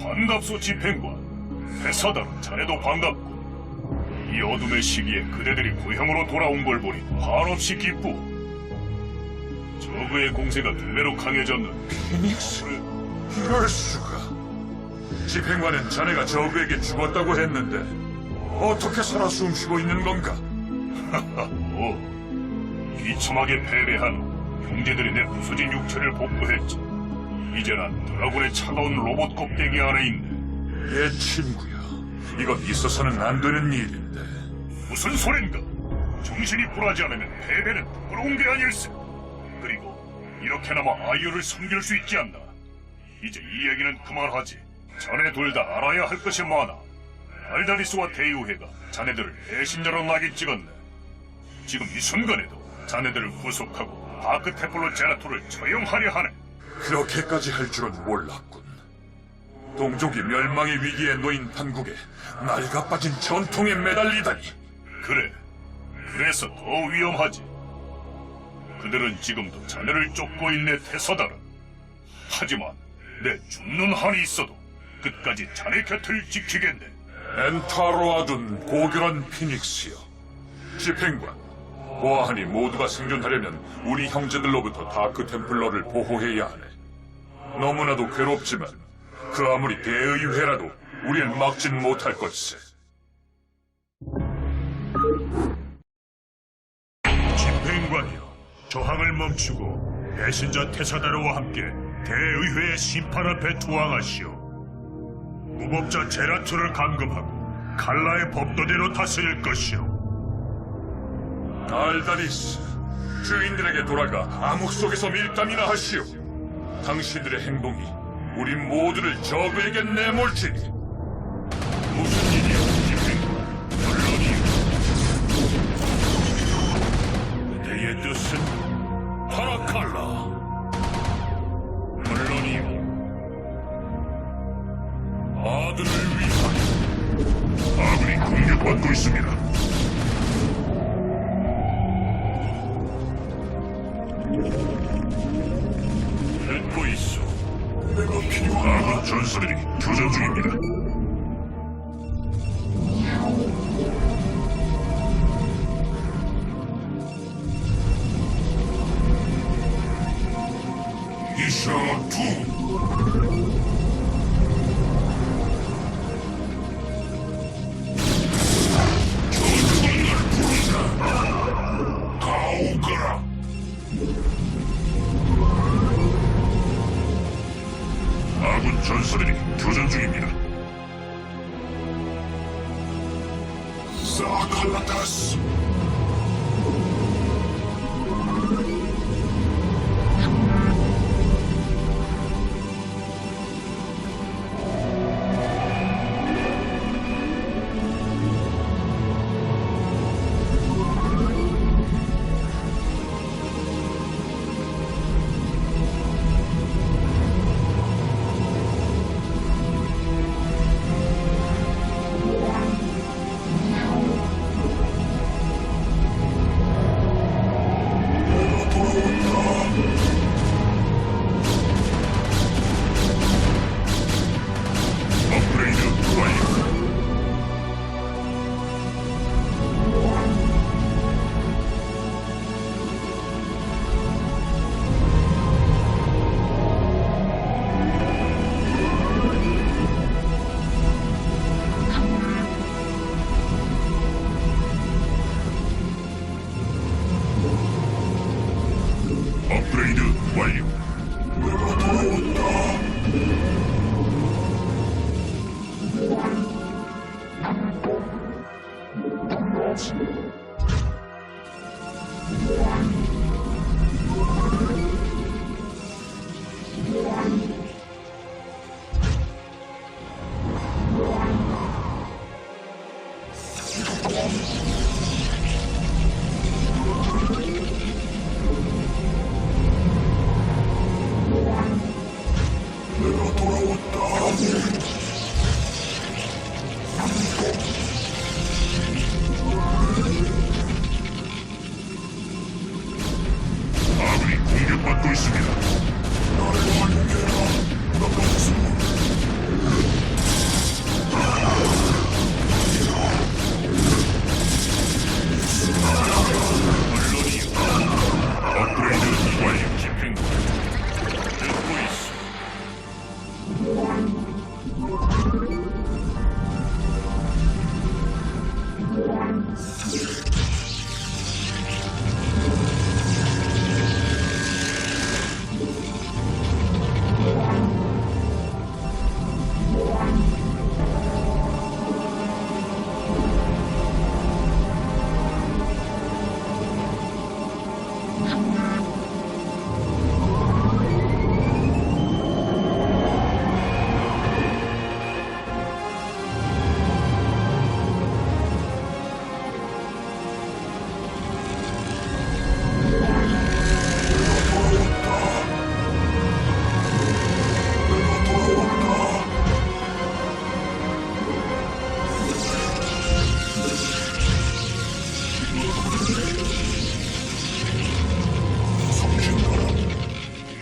반갑소 집행관 회사다는 자네도 반갑고 이 어둠의 시기에 그대들이 고향으로 돌아온 걸 보니 한없이 기쁘 저그의 공세가 두 배로 강해졌는 피닉스? 이럴 수가. 집행관은 자네가 저그에게 죽었다고 했는데 어떻게 살아 숨쉬고 있는 건가? 오 비참하게 패배한 후 형제들이 내 부서진 육체를 복구했지 이제 난 드라곤의 차가운 로봇 껍데기 안에 있네 예, 친구야. 이건 있어서는 안 되는 일인데. 무슨 소린가? 정신이 불하지 않으면 패배는 부러운 게 아닐세. 그리고 이렇게나마 아이유를 섬길 수 있지 않나? 이제 이 얘기는 그만하지. 자네 둘 다 알아야 할 것이 많아. 알다리스와 대유회가 자네들을 배신자로 낙인 찍었네. 지금 이 순간에도 자네들을 구속하고 다크 테플로 제라토를 처형하려 하네. 그렇게까지 할 줄은 몰랐군. 동족이 멸망의 위기에 놓인 판국에 낡아 빠진 전통에 매달리다니. 그래. 그래서 더 위험하지. 그들은 지금도 자네를 쫓고 있네 태서다라. 하지만 내 죽는 한이 있어도 끝까지 자네 곁을 지키겠네. 엔타로 아둔 고결한 피닉스여. 집행관, 보아하니 모두가 생존하려면 우리 형제들로부터 다크 템플러를 보호해야 하네. 너무나도 괴롭지만 그 아무리 대의회라도 우리를 막진 못할 것세. 집행관이여, 저항을 멈추고 배신자 테사다르와 함께 대의회의 심판 앞에 투항하시오. 무법자 제라투를 감금하고 칼라의 법도대로 다스릴 것이오. 알다리스, 주인들에게 돌아가 암흑 속에서 밀담이나 하시오. 당신들의 행동이 우리 모두를 저그에게 내몰지니. 무슨 일이오, 집행관? 물론이오. 그대의 뜻은 있어. 내가 필요한 전사들이 교전 중입니다. 투. 사 내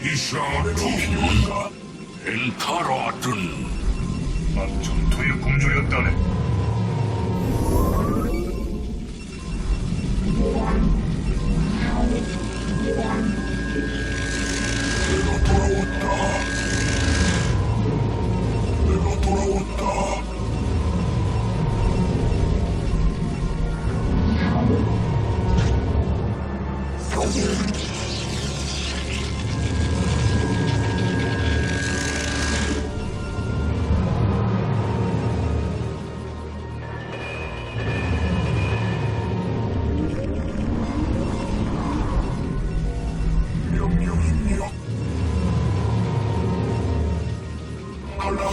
필요한가? 엔타라든 난 전투의 공주였다네. 내가 돌아왔다. 내가 돌아왔다.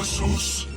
Jesus.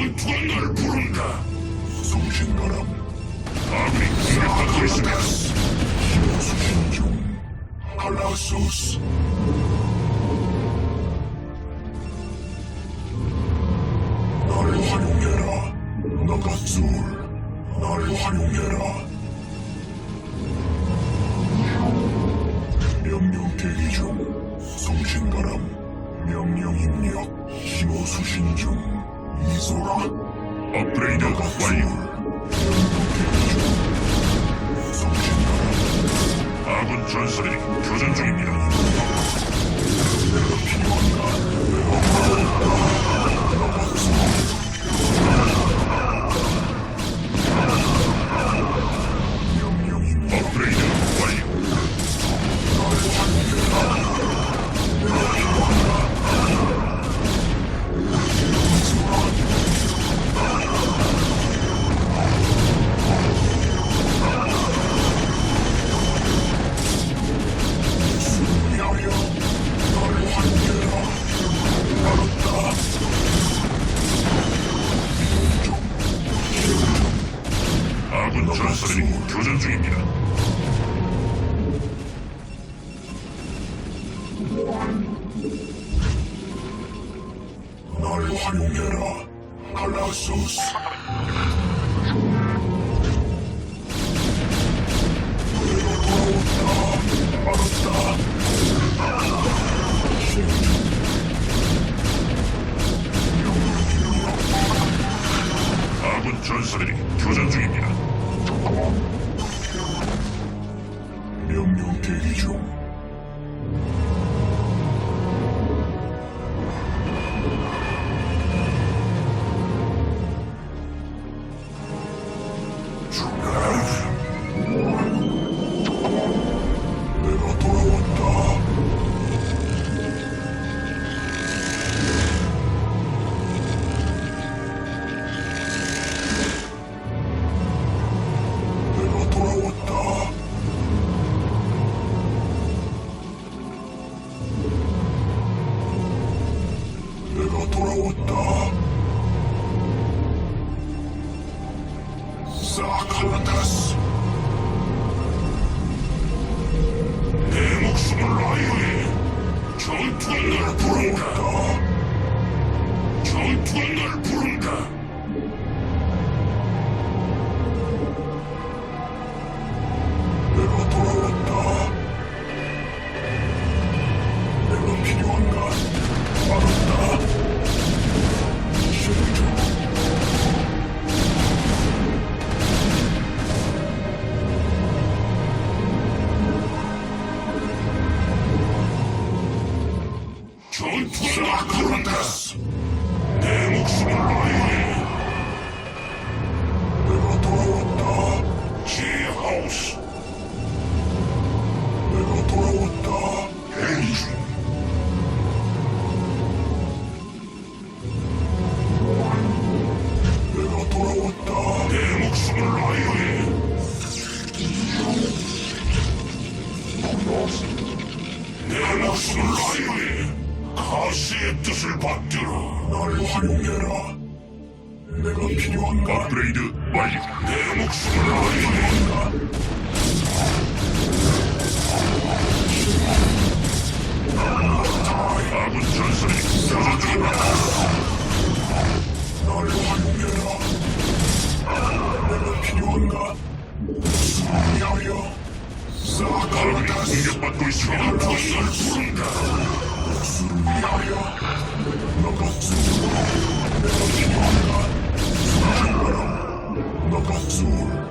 전투가 날 부른다. 송신바람 아무리 공격받고 있으면 수신 중 갈라소스. 나를 활용해라 나가술 나를 활용해라. 명령 대기 중 송신바람 명령 입력 신호 수신 중 명령 대기 중 송신바람 아군 전설이 교전 중입니다. 업그레이 전설이 교전 중입니다. 명령 사 Schon zu Akronis! Demokratie! 알아. 내가 필요한가? 그레이드 완료. 내 목숨을 어디에 있다. 아군 전설이 사라져라. 나를 활용해라. 내가 필요한가? 승리하여. 사카르이 공격받고 있으니 한턱을 부른다. 승리하여. 너가 죽으라. Nakazul.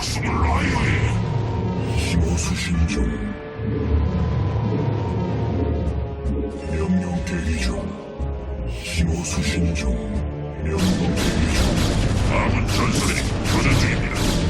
목숨을 아뢰 힘오수신 중 명령 대기 중 힘오수신 중 명령 대기 중 아군 전설이 교전 중입니다.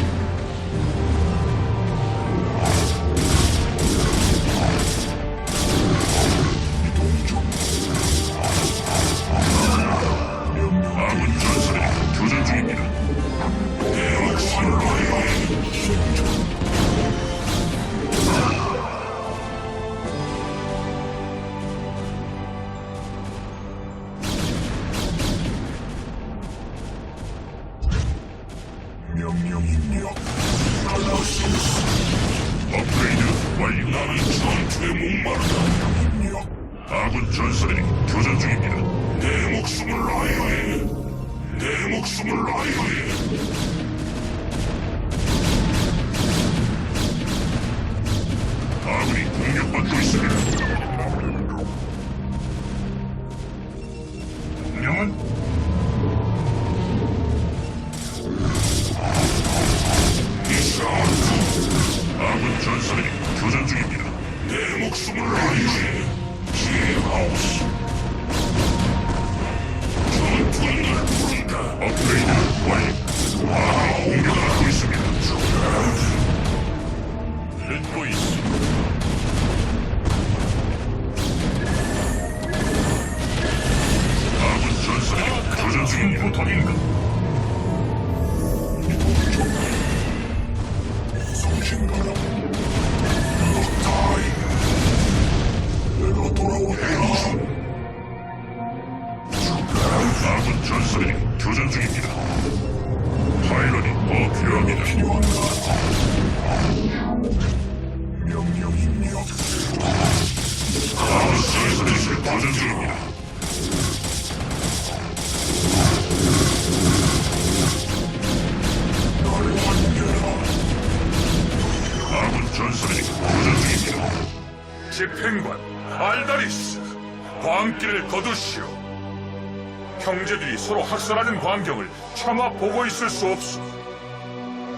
학살하는 광경을 차마 보고 있을 수 없어.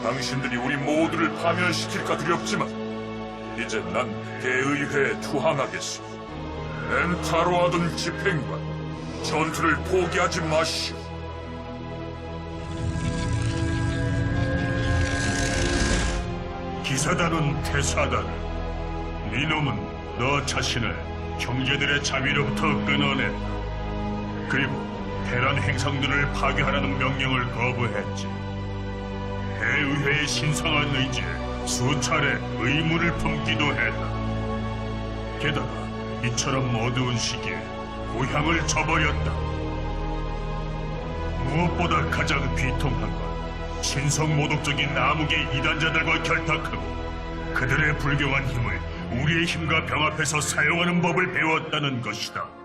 당신들이 우리 모두를 파멸시킬까 두렵지만 이제 난 대의회에 투항하겠소. 엔타로 하던 집행관, 전투를 포기하지 마시오. 기사단은 퇴사단. 네 놈은 너 자신을 형제들의 자비로부터 끊어냈다. 그리고 대란 행성들을 파괴하라는 명령을 거부했지. 대의회의 신성한 의지에 수차례 의무를 품기도 했다. 게다가 이처럼 어두운 시기에 고향을 저버렸다. 무엇보다 가장 비통한 건 신성 모독적인 암흑의 이단자들과 결탁하고 그들의 불경한 힘을 우리의 힘과 병합해서 사용하는 법을 배웠다는 것이다.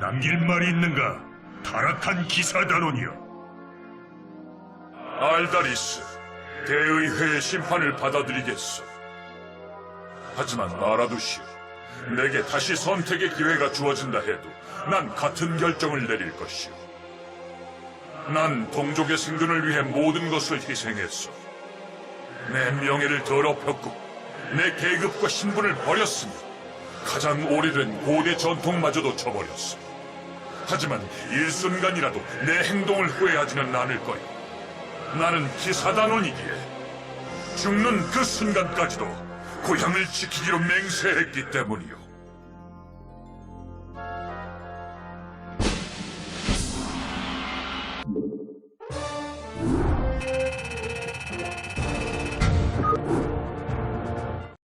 남길 말이 있는가? 타락한 기사단원이여. 알다리스, 대의회의 심판을 받아들이겠소. 하지만 알아두시오. 내게 다시 선택의 기회가 주어진다 해도 난 같은 결정을 내릴 것이오. 난 동족의 생존을 위해 모든 것을 희생했어. 내 명예를 더럽혔고 내 계급과 신분을 버렸으며 가장 오래된 고대 전통마저도 저버렸어. 하지만 일순간이라도 내 행동을 후회하지는 않을 거야. 나는 기사단원이기에 죽는 그 순간까지도 고향을 지키기로 맹세했기 때문이요.